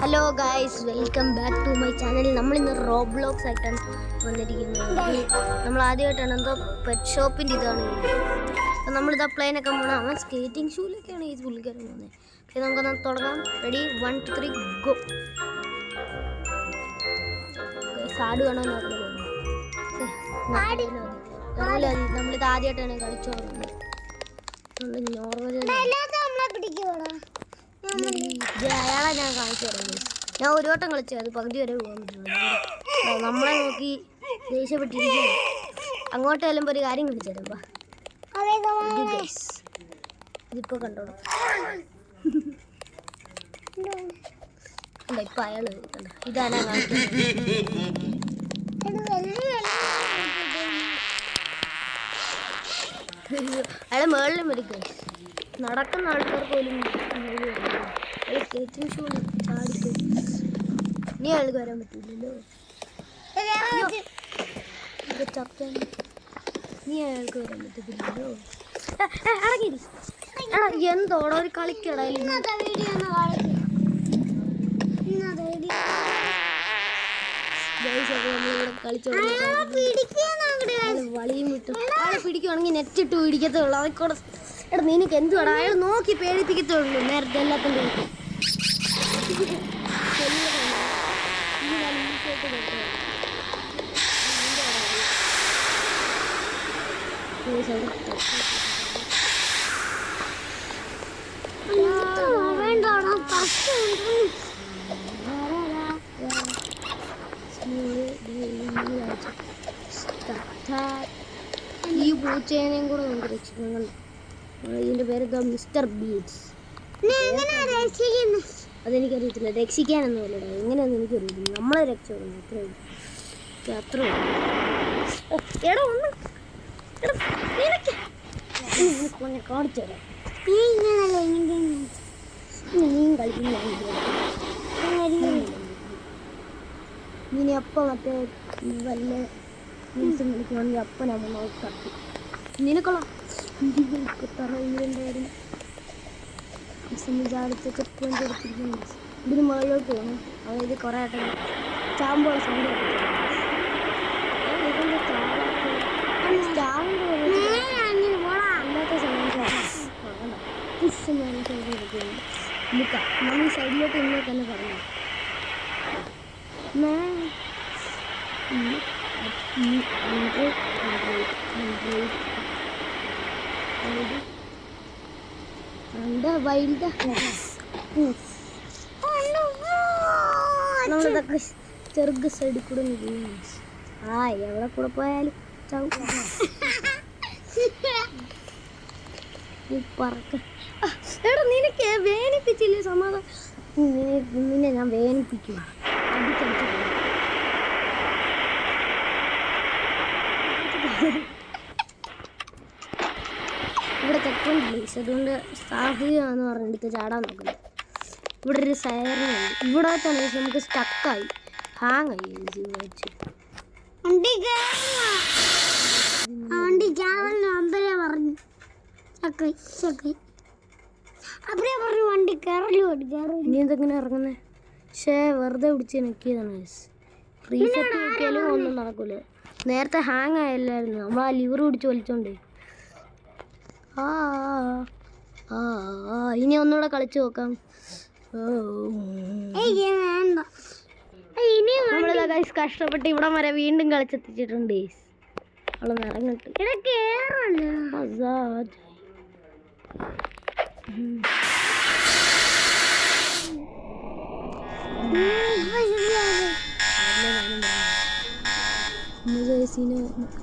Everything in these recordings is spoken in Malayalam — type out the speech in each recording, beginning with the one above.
Hello guys welcome back to my channel നമ്മളിന്ന് റോബ്ലോക്സ് ആയിട്ടാണ് വന്നിരിക്കുന്നത്. നമ്മൾ ആദ്യമായിട്ടാണ് എന്തോ പെറ്റ് ഷോപ്പിന്റെ ഇതാണ്. അപ്പം നമ്മളിതാ പ്ലെയിനൊക്കെ പോകണം അവൻ സ്കേറ്റിംഗ് ഷൂലൊക്കെയാണ് ഈ പുള്ളിക്കാരൻ പോകുന്നത് പക്ഷെ നമുക്കൊന്ന് തുടങ്ങാം. Ready one two three go ആട് കാണാൻ നമ്മളിത് ആദ്യമായിട്ടാണ് കളിച്ചു തുടങ്ങുന്നത് നോർമൽ അയാളെ ഞാൻ കാണിച്ചു തരാം ഞാൻ ഒരു വട്ടം കളിച്ചു. അത് പകുതി വരെ പോകാൻ പറ്റുള്ളൂ നമ്മളെ നോക്കി ദേഷ്യപ്പെട്ടിരിക്കുകയാണ്. അങ്ങോട്ട് ചെല്ലുമ്പോൾ ഒരു കാര്യം കളിച്ചു തരാം വാ. ഇത് guys. ഇതിപ്പോ കണ്ടോളൂ കണ്ടോ ഇപ്പൊ അയാൾ ഇതാണ് അയാളെ മേളിലും guys. നടക്കുന്ന ആൾക്കാർ പോലും സ്കേറ്റിംഗ് ഷൂ ചാടിക്കും ഇനി അയാൾക്ക് വരാൻ പറ്റില്ലല്ലോ. ചപ്പൻ നീ അയാൾക്ക് വരാൻ പറ്റത്തില്ലല്ലോ. എന്തോടാ ഒരു കളിക്കടാ വളിയും വിട്ടു പിടിക്കുവാണെങ്കിൽ നെറ്റ് ഇട്ട് പിടിക്കത്തുള്ളൂ. അതൊക്കെ എടാ നിനക്ക് എന്തുവാടാ? അയാൾ നോക്കി പേടിപ്പിക്കത്തുള്ളൂ. നേരത്തെ എല്ലാത്തിന്റെ ഈ പൂച്ചേനെയും കൂടെ നമുക്ക് രക്ഷിക്കണം ഇതിന്റെ പേര് എന്താ മിസ്റ്റർ ബീറ്റ്സ്. അതെനിക്കറിയത്തില്ല. രക്ഷിക്കാനൊന്നും ഇല്ലടാ. എങ്ങനെയാണെന്ന് എനിക്കറിയില്ല നമ്മളെ രക്ഷപ്പെടുന്നു. അത്രേ ഉള്ളൂ. അത്രേ ഉള്ളൂ. എടാ ഒന്ന്. എടാ, കാണിച്ചു തരാം. നീയും കളിക്കുന്ന ഇനി അപ്പം മറ്റേ വല്ല മീൻസും കളിക്കുവാണെങ്കിൽ അപ്പം നമ്മൾ നോക്കി നിനക്കൊള്ളാം തറയിലുണ്ടായിരുന്നു വിചാരിച്ച ചെക്ക് പോയിന്റ് എടുത്തിരിക്കുന്നു ഇതിന് മുകളിലോട്ട് പോകണം അതായത് കുറേ ആട്ടം ചാമ്പുള്ള സൗണ്ട് നമ്മൾ സൈഡിലോട്ട് ഇങ്ങനെ തന്നെ പറഞ്ഞു ഹൺഡ്രഡ് ഹൺഡ്രഡ് ഹൺഡ്രഡ് രണ്ട് വൈൽഡ് നമ്മളിതൊക്കെ ചെറുക്ക് സൈഡിൽ കൂടെ ആ എവിടെ കൂടെ പോയാലും ചാവും. പറക്ക. എടാ നിനക്ക് വേനിപ്പിച്ചില്ലേ സമാധാനം? നിന്നെ- ഞാൻ വേനിപ്പിക്കും. അടിച്ചടിച്ച്. ഇവിടെ ചെക്കുണ്ട് പ്ലേസ് അതുകൊണ്ട് സാഹചര്യമാണെന്ന് പറഞ്ഞിട്ട് ചാടാൻ നോക്കുന്നത് ഇവിടെ ഒരു സയറിനുണ്ട് ഇവിടെ തന്നെ നമുക്ക് സ്റ്റക്കായി ഹാങ് ആയി വെച്ച് വണ്ടി ചാവലിന് അമ്പലേ പറഞ്ഞു. ചക്കൈ ചക്കൈ. അപ്പഴേ പറഞ്ഞു വണ്ടി കയറലും കയറലും ഇനി എന്തെങ്ങനെ ഇറങ്ങുന്നത് പക്ഷേ വെറുതെ പിടിച്ച് നിൽക്കിയതാണ് റീസെറ്റ് നോക്കിയാലും ഒന്നും നടക്കൂല. നേരത്തെ ഹാങ് ആയല്ലായിരുന്നു. നമ്മൾ ആ ലിവർ പിടിച്ച് വലിച്ചോണ്ട്. ആ ആ ഇനി ഒന്നുകൂടെ കളിച്ചു നോക്കാം. ഗൈസ് കഷ്ടപ്പെട്ട് ഇവിടം വരെ വീണ്ടും കളിച്ചെത്തിച്ചിട്ടുണ്ട് അവളെ ഇറങ്ങിട്ട് ഇവിടെ കേറല്ല മസാജ് ഇവിടെ നമ്മൾ പോയിട്ട്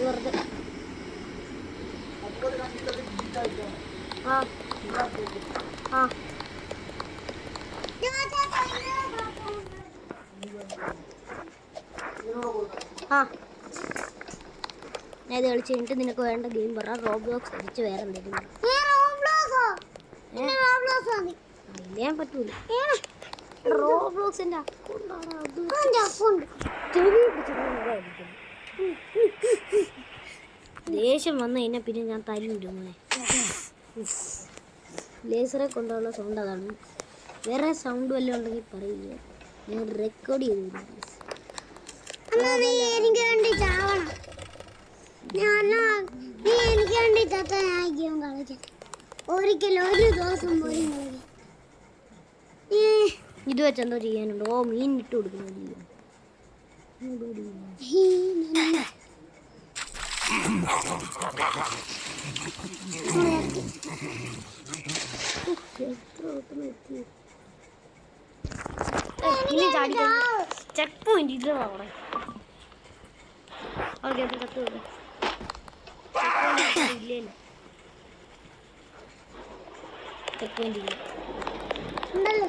വെറുതെ ആ കളിച്ച് കഴിഞ്ഞിട്ട് നിനക്ക് വേണ്ട ഗെയിം പറ റോബ്ലോക്സ് അടിച്ച് വേറെ എന്തെങ്കിലും ഞാൻ പറ്റൂല റോബ്ലോക്സിന്റെ. ദേഷ്യം വന്നു കഴിഞ്ഞാൽ പിന്നെ ഞാൻ തല്ലിടും മോനെ. ലേസറെ കൊണ്ടുള്ള സൗണ്ട് അതാണ്. വേറെ സൗണ്ട് വല്ലതും ഉണ്ടെങ്കിൽ പറയില്ല ഞാൻ റെക്കോർഡ് ചെയ്തിരുന്നു ഒരിക്കലും ഒരു ദിവസം പോലും ഇത് വെച്ച് എന്തോ ചെയ്യാനുണ്ട്. ഓ മീൻ ഇട്ട് കൊടുക്കുന്നു. ചെക്ക് പോയിന്റ് ഇത് അവിടെ ഓക്കെ അത് കത്ത് ഇല്ലല്ലോ ചെക്ക് പോയിന്റ് ഇല്ല. ഉണ്ടല്ലോ.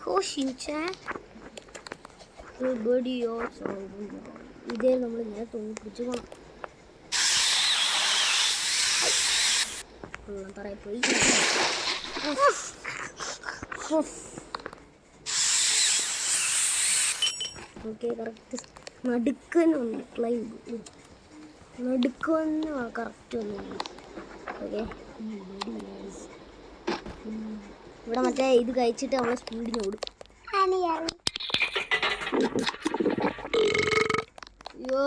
പ്യാരുക ഇങ്ങനെ ചടിച്ചെടുക്കും ബഡിയാസ് ഹോ ഷിൻചാൻ ബഡിയാസ് ഇതേ നമ്മൾ ഇങ്ങനെ തൂങ്ങി പിടിച്ച് പോകണം വെള്ളം തറയിൽ പോയി. ഓക്കെ കറക്റ്റ് നടുക്കനുണ്ട് ക്ലൈം നടുക്കന്ന് കറക്റ്റ് ഒന്നും ഓക്കെ. ഇവിടെ മറ്റേ ഇത് കഴിച്ചിട്ട് നമ്മൾ സ്പീഡിന് ഓടും. അയ്യോ.